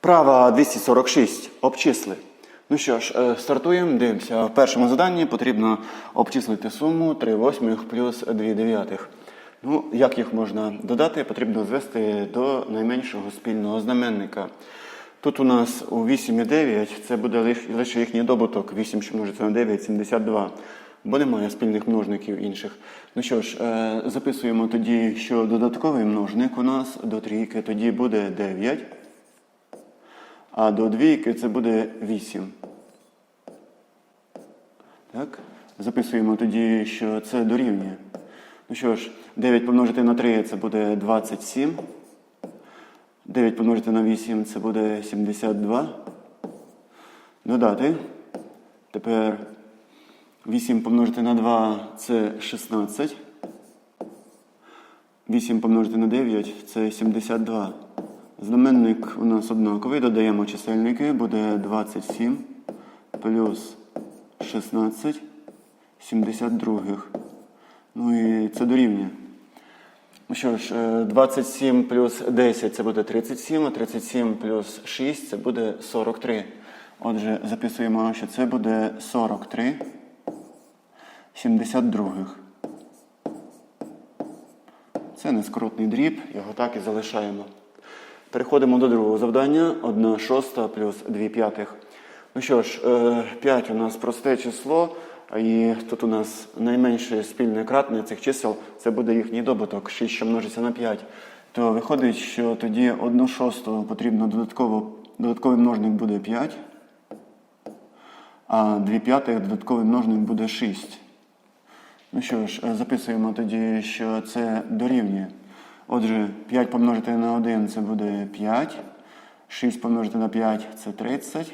Вправа 246. Обчисли. Ну що ж, е, стартуємо. Дивимося. В першому заданні потрібно обчислити суму 3 восьмих плюс 2 дев'ятих. Ну, як їх можна додати, потрібно звести до найменшого спільного знаменника. Тут у нас у 8 і 9 це буде лише їхній добуток. 8, що множиться на 9, 72. Бо немає спільних множників інших. Ну що ж, е, записуємо тоді, що додатковий множник у нас до трійки тоді буде 9. А до двійки це буде 8. Так? Записуємо тоді, що це дорівнює. Ну що ж, 9 помножити на 3 це буде 27. 9 помножити на 8 це буде 72. Додати. Тепер 8 помножити на 2 це 16. 8 помножити на 9 це 72. Знаменник у нас однаковий. Додаємо чисельники. Буде 27 плюс 16 72. Ну і це дорівнює. Ну що ж, е, 27 плюс 10 це буде 37, а 37 плюс 6 це буде 43. Отже, записуємо, що це буде 43 72. Це нескоротний дріб, його так і залишаємо. Переходимо до другого завдання. 1 шоста плюс 2 п'ятих. Ну що ж, 5 у нас просте число, і тут у нас найменше спільне кратне цих чисел це буде їхній добуток, 6, що множиться на 5. То виходить, що тоді 1 шосту потрібно додатково, додатковий множник буде 5, а 2 п'ятих додатковий множник буде 6. Ну що ж, е, записуємо тоді, що це дорівнює. Отже, 5 помножити на 1 це буде 5. 6 помножити на 5 це 30.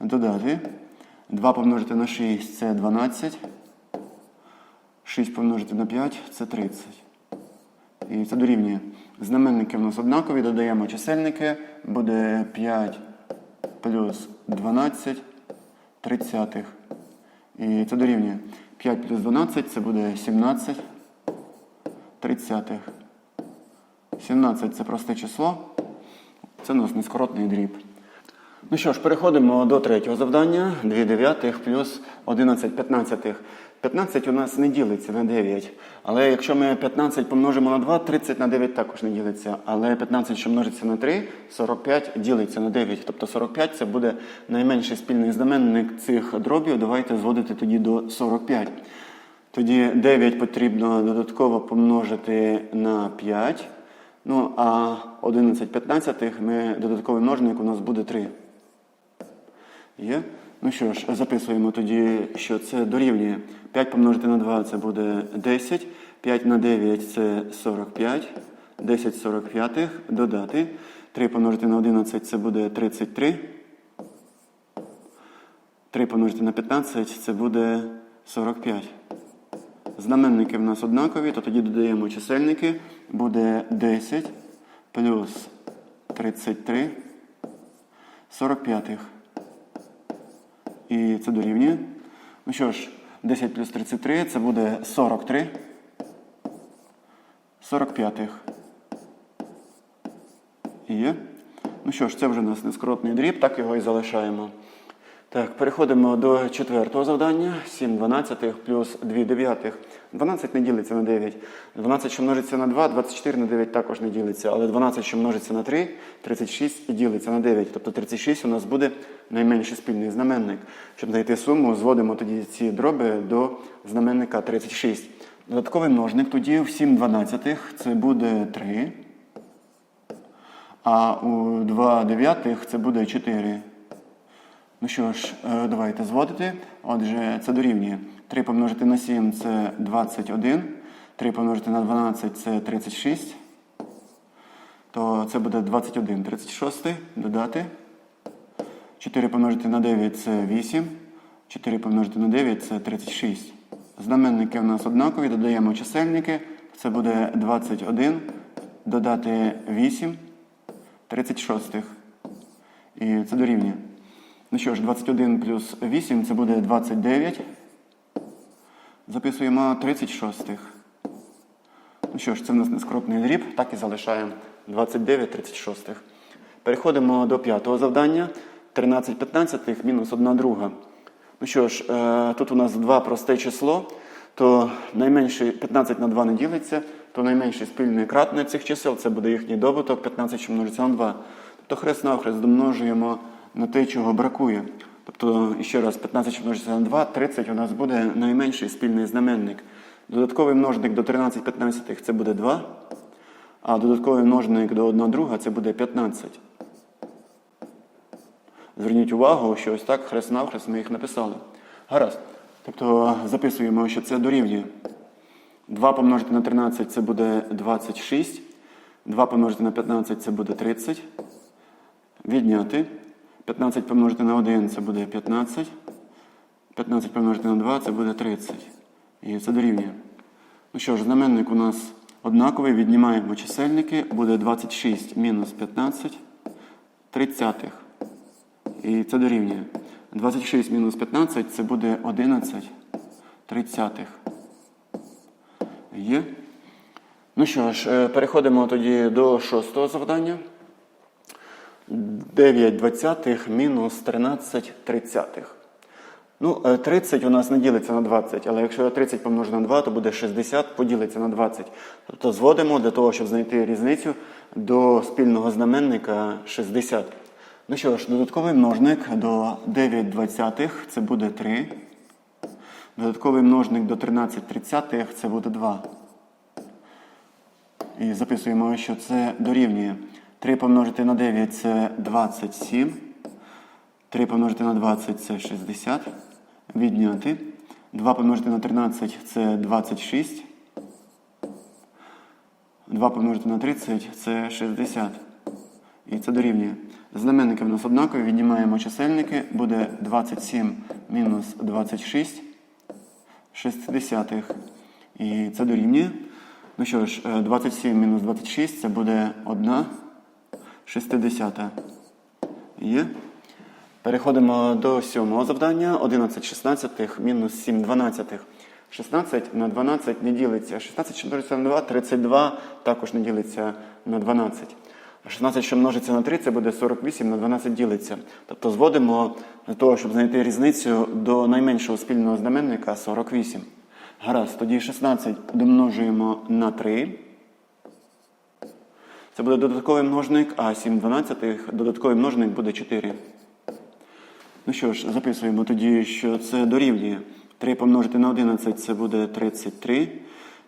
Додати. 2 помножити на 6 це 12. 6 помножити на 5 це 30. І це дорівнює. Знаменники в нас однакові, додаємо чисельники. Буде 5 плюс 12 тридцятих. І це дорівнює. 5 плюс 12 це буде 17 тридцятих. 17 це просте число. Це у нас нескоротний дріб. Ну що ж, переходимо до третього завдання. 2 дев'ятих плюс 11 п'ятнадцятих. 15 у нас не ділиться на 9. Але якщо ми 15 помножимо на 2, 30 на 9 також не ділиться. Але 15, що множиться на 3, 45 ділиться на 9. Тобто 45 це буде найменший спільний знаменник цих дробів. Давайте зводити тоді до 45. Тоді 9 потрібно додатково помножити на 5. Ну, а 11 п'ятнадцятих ми додатковий множник у нас буде 3. Є? Ну що ж, записуємо тоді, що це дорівнює. 5 помножити на 2 це буде 10. 5 на 9 це 45. 10 45 додати. 3 помножити на 11 це буде 33. 3 помножити на 15 це буде 45. Знаменники в нас однакові, то тоді додаємо чисельники. Буде 10 плюс 33 45. І це дорівнює. Ну що ж, 10 плюс 33 це буде 43 45. І є. Ну що ж, це вже у нас нескоротний дріб, так його і залишаємо. Так, переходимо до четвертого завдання. 7 дванадцятих плюс 2 дев'ятих. 12 не ділиться на 9. 12, що множиться на 2, 24 на 9 також не ділиться. Але 12, що множиться на 3, 36 і ділиться на 9. Тобто 36 у нас буде найменший спільний знаменник. Щоб знайти суму, зводимо тоді ці дроби до знаменника 36. Додатковий множник тоді в 7 дванадцятих це буде 3. А у 2 дев'ятих це буде 4. Ну що ж, е, давайте зводити. Отже, це дорівнює. 3 помножити на 7 це 21. 3 помножити на 12 це 36. То це буде 21. 36. Додати. 4 помножити на 9 це 8. 4 помножити на 9 це 36. Знаменники в нас однакові, додаємо чисельники. Це буде 21. Додати 8. 36. І це дорівнює. Ну що ж, 21 плюс 8 це буде 29. Записуємо 36. Ну що ж, це в нас нескоротний дріб, так і залишаємо 29 36. Переходимо до п'ятого завдання. 13 п'ятнадцятих мінус 1 друга. Ну що ж, е, тут у нас два просте число, то найменший 15 на 2 не ділиться, то найменший спільний кратний цих чисел це буде їхній добуток 15, що множиться на 2. Тобто хрест навхрест домножуємо на те, чого бракує. Тобто, ще раз, 15 множиться на 2, 30 у нас буде найменший спільний знаменник. Додатковий множник до 13 п'ятнадцятих це буде 2, а додатковий множник до 1 друга це буде 15. Зверніть увагу, що ось так хрест навхрест ми їх написали. Гаразд. Тобто записуємо, що це дорівнює. 2 помножити на 13 це буде 26. 2 помножити на 15 це буде 30. Відняти. 15 помножити на 1 це буде 15. 15 помножити на 2 це буде 30. І це дорівнює. Ну що ж, знаменник у нас однаковий. Віднімаємо чисельники. Буде 26 мінус 15 тридцятих. І це дорівнює. 26 мінус 15 це буде 11 тридцятих. Є. Ну що ж, е, переходимо тоді до шостого завдання. 9 двадцятих мінус 13 тридцятих. Ну, е, 30 у нас не ділиться на 20, але якщо 30 помножити на 2, то буде 60 поділиться на 20. Тобто зводимо для того, щоб знайти різницю до спільного знаменника 60. Ну що ж, додатковий множник до 9 двадцятих це буде 3. Додатковий множник до 13 тридцятих це буде 2. І записуємо, що це дорівнює. 3 помножити на 9 це 27. 3 помножити на 20 це 60. Відняти. 2 помножити на 13 це 26. 2 помножити на 30 це 60. І це дорівнює. Знаменники в нас однакові. Віднімаємо чисельники. Буде 27 мінус 26. 60. І це дорівнює. Ну що ж, е, 27 мінус 26 це буде 1 шестидесята. Є. Переходимо до сьомого завдання. 11 шістнадцятих мінус 7 дванадцятих. 16 на 12 не ділиться. 16, що множиться на 2, 32 також не ділиться на 12. А 16, що множиться на 3, це буде 48 на 12 ділиться. Тобто зводимо для того, щоб знайти різницю до найменшого спільного знаменника 48. Гаразд, тоді 16 домножуємо на 3. Це буде додатковий множник, а 7 дванадцятих додатковий множник буде 4. Ну що ж, записуємо тоді, що це дорівнює. 3 помножити на 11 це буде 33.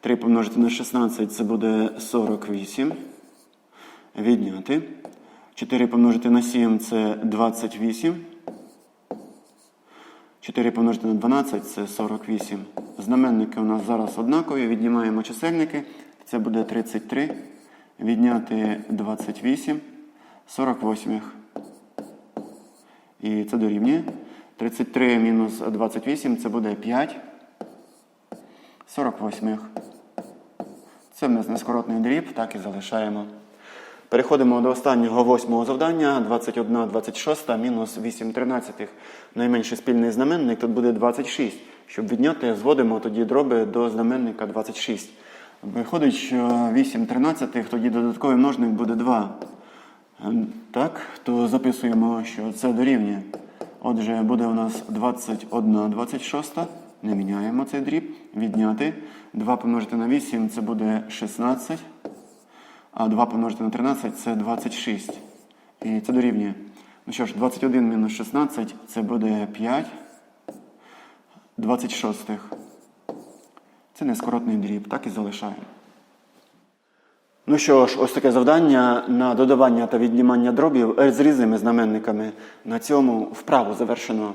3 помножити на 16 це буде 48. Відняти. 4 помножити на 7 це 28. 4 помножити на 12 це 48. Знаменники у нас зараз однакові. Віднімаємо чисельники. Це буде 33. Відняти 28. 48. І це дорівнює. 33 мінус 28 це буде 5. 48. Це в нас нескоротний дріб, так і залишаємо. Переходимо до останнього восьмого завдання. 21 26 мінус 8 тринадцятих. Найменший спільний знаменник тут буде 26. Щоб відняти, зводимо тоді дроби до знаменника 26. Виходить, що 8 тринадцятих, тоді додатковий множник буде 2. Ем, Так, то записуємо, що це дорівнює. Отже, буде у нас 21 26. Не міняємо цей дріб. Відняти. 2 помножити на 8 це буде 16. А 2 помножити на 13 це 26. І це дорівнює. Ну що ж, 21 мінус 16 це буде 5. 26. Це нескоротний дріб, так і залишаємо. Ну що ж, ось таке завдання на додавання та віднімання дробів з різними знаменниками. На цьому вправу завершено.